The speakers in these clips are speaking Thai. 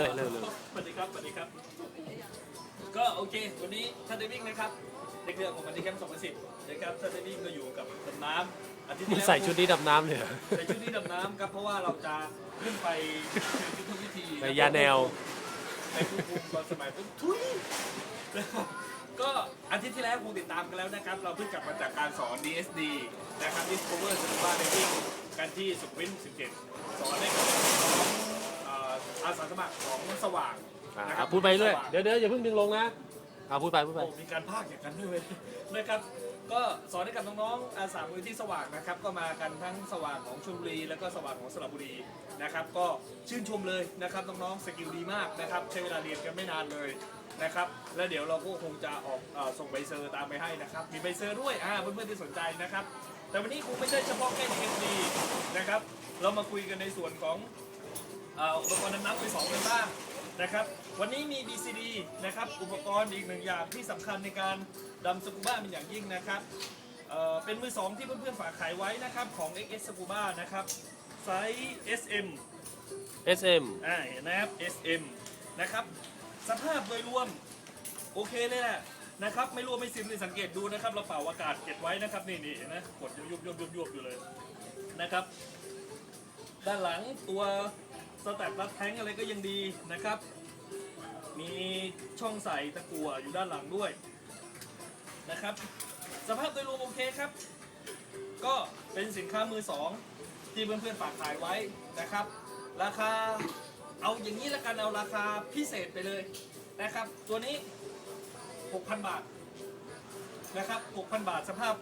เลยเร็วเลยสวัสดีครับสวัสดีครับ ก็โอเค วันนี้ท่านได้วิ่งนะครับในเครือของมันดีแคมป์2010นะครับท่านได้วิ่งก็อยู่กับดำน้ำอาทิตย์มึที่งแล้วใส่ชุดนี้ดำน้ำเลยเหรอใส่ชุดนี้ดำน้ำครับเพราะว่าเราจะขึ้นไปยุทธวิธีไปยาแนวไปควบคุมตอนสมัยปุ๊บทุยนะครับก็อาทิตย์ที่แล้วคงติดตามกันแล้วนะครับ เราเพิ่งกลับมาจากการสอน DSD นะครับ Discover Scuba Diving กันที่สุขุมวิท17 สอนให้กับน้ องเอ่ออาสาสมัครของสว่างอ่านะครับพูดไปเรื่อย สว่าง เดี๋ยวเดี๋ยวอย่าเพิ่งดึงลงนะอ่าพูดไปพูดไป โอ้มีการพากอย่างกันด้วยเวยนะครับ ก็สอนให้กับน้องๆอาสามูลที่สว่างนะครับ ก็มากันทั้งสว่างของชลบุรี แล้วก็สว่างของสระบุรีนะครับ ก็ชื่นชมเลยนะครับน้องๆสกิลดีมากนะครับ ใช้เวลาเรียนกันไม่นานเลยนะครับ แล้วเดี๋ยวเราก็คงจะออกเอ่อส่งใบเซอร์ตามไปให้นะครับ มีใบเซอร์ด้วยอ่าเพื่อนๆที่สนใจนะครับ แต่วันนี้คงไม่ใช่เฉพาะแค่ DSD นะครับ เรามาคุยกันในส่วนของเอ่ออุปกรณ์ดำน้ำมือสองกันบ้างนะครับ วันนี้มี BCD นะครับ อุปกรณ์อีกหนึ่งอย่างที่สำคัญในการดำสกูบ้าเป็นอย่างยิ่งนะครับเอ่อเป็นมือสองที่เพื่อนๆฝากขายไว้นะครับของ XS Scuba นะครับไซส์ SM SM อ่าเห็นนะครับ SM นะครับ สภาพโดยรวมโอเคเลยแหละนะครับ ไม่รั่วไม่ซึมเลยสังเกตดูนะครับเราเป่าอากาศเก็บไว้นะครับนี่นี่เห็นะกดยุบยุบยุบยุบอยู่เลยนะครับ ด้านหลังตัว สแตปรัดแท้งอะไรก็ยังดีนะครับ มีช่องใส่ตะกั่วอยู่ด้านหลังด้วยนะครับ สภาพโดยรวมโอเคครับ ก็เป็นสินค้ามือสองที่เพื่อนๆฝากขายไว้นะครับ ราคาเอาอย่างนี้ละกันเอาราคาพิเศษไปเลยนะครับ ตัวนี้ 6,000 บาทนะครับ 6,000 บาทสภาพ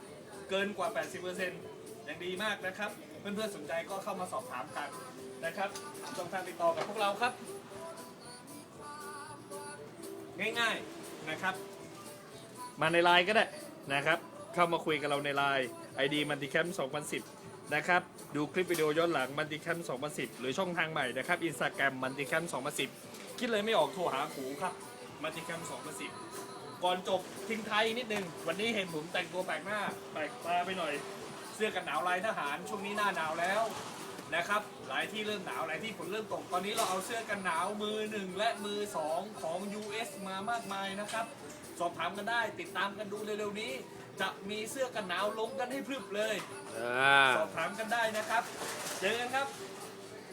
เกินกว่า 80% อย่างดีมากนะครับ เพื่อนๆสนใจก็เข้ามาสอบถามกันนะครับช่องทางติดต่อกับพวกเราครับ ง่ายๆนะครับ มาในไลน์ก็ได้นะครับ เข้ามาคุยกับเราในไลน์ ID m u l t i c a m 2010 นะครับ ดูคลิปวิดีโอย้อนหลัง m u l t i c a m 2010 หรือช่องทางใหม่นะครับ Instagram m u l t i c a m 2010 คิดเลยไม่ออกโทรหาขูครับ m u l t i c a m 2010 ก่อนจบทิ้งท้ายนิดนึง วันนี้เห็นผมแต่งตัวแปลกหน้าแปลกตาไปหน่อย สื้อกันหนาวลายทหารช่วงนี้หน้าหนาวแล้วนะครับ หลายที่เริ่มหนาวหลายที่ฝนเริ่มตกตอนนี้เราเอาเสื้อกันหนาวมือหนึ่งและมือสองของ US มามากมายนะครับ สอบถามกันได้ติดตามกันดูเร็วๆนี้ จะมีเสื้อกันหนาวลงกันให้พรึบเลยอ่าสอบถามกันได้นะครับ เจอกันครับ